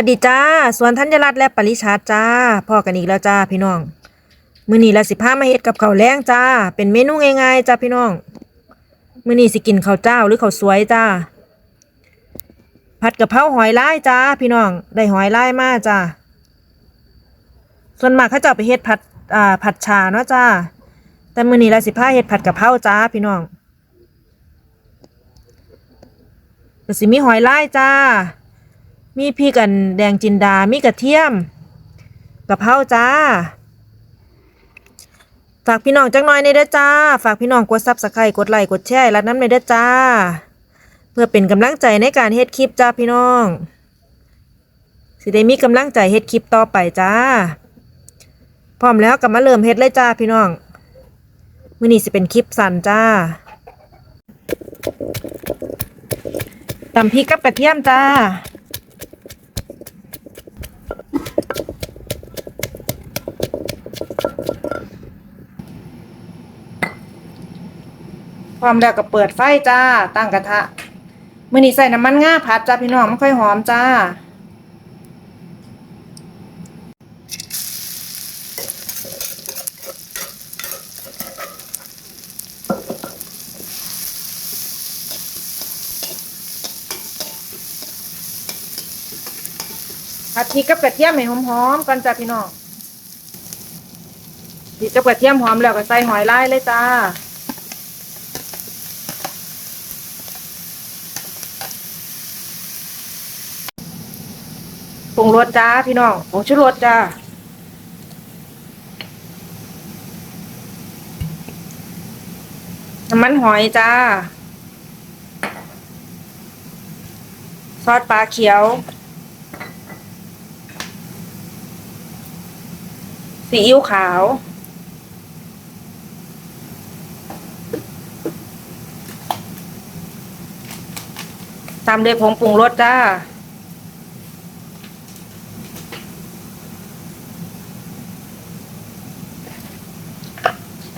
วัสดีจ้าสวนธัญรัตน์และปริชาตจ้าพ่อกันอีกแล้วจ้าพี่น้อง มื้อนี้ละสิพามาเฮ็ดกับข้าวแล้งจ้า เป็นเมนูง่ายๆจ้าพี่น้อง มื้อนี้สิกินข้าวเจ้าหรือข้าวสวยจ้า ผัดกะเพราหอยลายจ้า พี่น้อง ได้หอยลายมาจ้า ส่วนมากเขาเจ้าไปเฮ็ดผัดอ่าผัดชาเนาะจ้า แต่มื้อนี้ละสิพาเฮ็ดผัดกะเพราจ้าพี่น้องก็สิมีหอยลายจ้า มีพริกกันแดงจินดา มีกระเทียมกะเพราจ้า ฝากพี่น้องจังหน่อยในเด้อจ้า ฝากพี่น้องกดซับสไครต์กดไลค์กดแชร์และน้ำในเด้อจ้า เพื่อเป็นกำลังใจในการเฮ็ดคลิปจ้าพี่น้อง สิได้มีกำลังใจเฮ็ดคลิปต่อไปจ้า พร้อมแล้วก็มาเริ่มเฮ็ดเลยจ้าพี่น้องมื้อนี้สิเป็นคลิปสั้นจ้าตำพริกกับกระเทียมจ้า พร้อมแล้วก็เปิดไฟจ้า ตั้งกระทะมื้อนี้ใส่น้ำมันง่าผัดจ้าพี่น้องมันค่อยหอมจ้า ผัดพริกกับกระเทียมให้หอมๆก่อนจ้าพี่น้องพริกกับกระเทียมหอมแล้วก็ใส่หอยลายเลยจ้า ปรุงรสจ้าพี่น้องผงชูรสจ้าน้ำมันหอยจ้า ซอสปลาเขียว ซีอิ๊วขาว ตามด้วยผงปรุงรสจ้า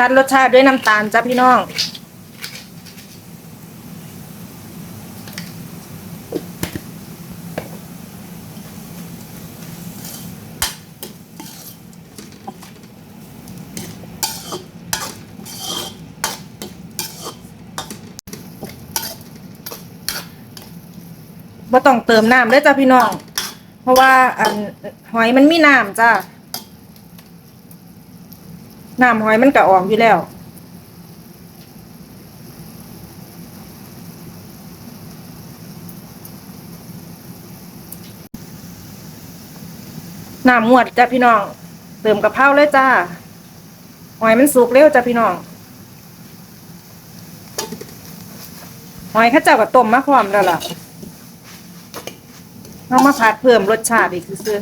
ตัดรสชาติด้วยน้ำตาลจ้ะพี่น้อง บ่ต้องเติมน้ำเลยจ้ะพี่น้อง เพราะว่าอันหอยมันมีน้ำจ้ะ น้ำหอยมันก็ออกอยู่แล้ว น้ำหมวดจ้ะพี่น้อง เติมกะเพราเลยจ้า หอยมันสุกเร็วจ้ะพี่น้องหอยข้าเจ้ากับต้มมาพร้อมแล้วล่ะเอามาผัดเพิ่มรสชาติอีกคือ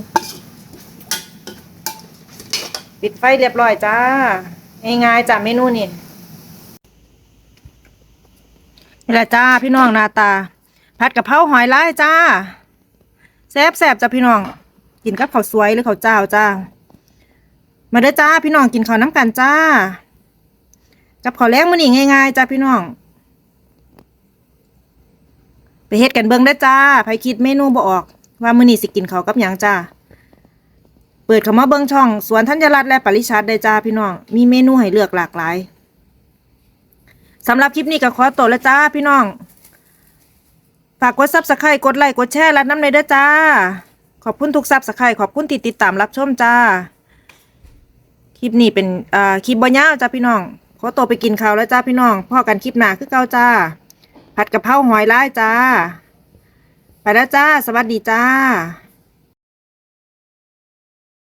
ปิดไฟเรียบร้อยจ้า ง่ายๆจ้าเมนูนี่นี่แหละจ้าพี่น้องนาตา ผัดกะเพราหอยลายจ้าแซ่บแซบๆจ้าพี่น้องกินกับข้าวสวยหรือข้าวเจ้าจ้า มาเด้อจ้าพี่น้องกินข้าวน้ำกันจ้า กับข้าวแล้งมื้อนี้ง่าย ๆจ้าพี่น้อง ไปเฮ็ดกันเบิ่งเด้จ้าไผคิดเมนูบ่ออก ว่ามื้อนี้สิกินข้าวกับหยังจ้า เปิดเข้ามาเบิ่งช่อง สวนธัญรัตน์และปริชาติได้จ้าพี่น้อง มีเมนูให้เลือกหลากหลายสำหรับคลิปนี้ก็ขอตัวแล้วจ้าพี่น้อง ฝากกดซับสไครต์กดไลค์กดแชร์และน้ำในเด้อจ้า ขอบคุณทุกซับสไครต์ขอบคุณที่ติดตามรับชมจ้า คลิปนี้เป็นอ่าคลิปบ่ยาวจ้าพี่น้อง ขอตัวไปกินข้าวแล้วจ้าพี่น้องพ่อกันคลิปหน้าคือเก่าจ้า ผัดกะเพราหอยลายจ้า ไปแล้วจ้า สวัสดีจ้า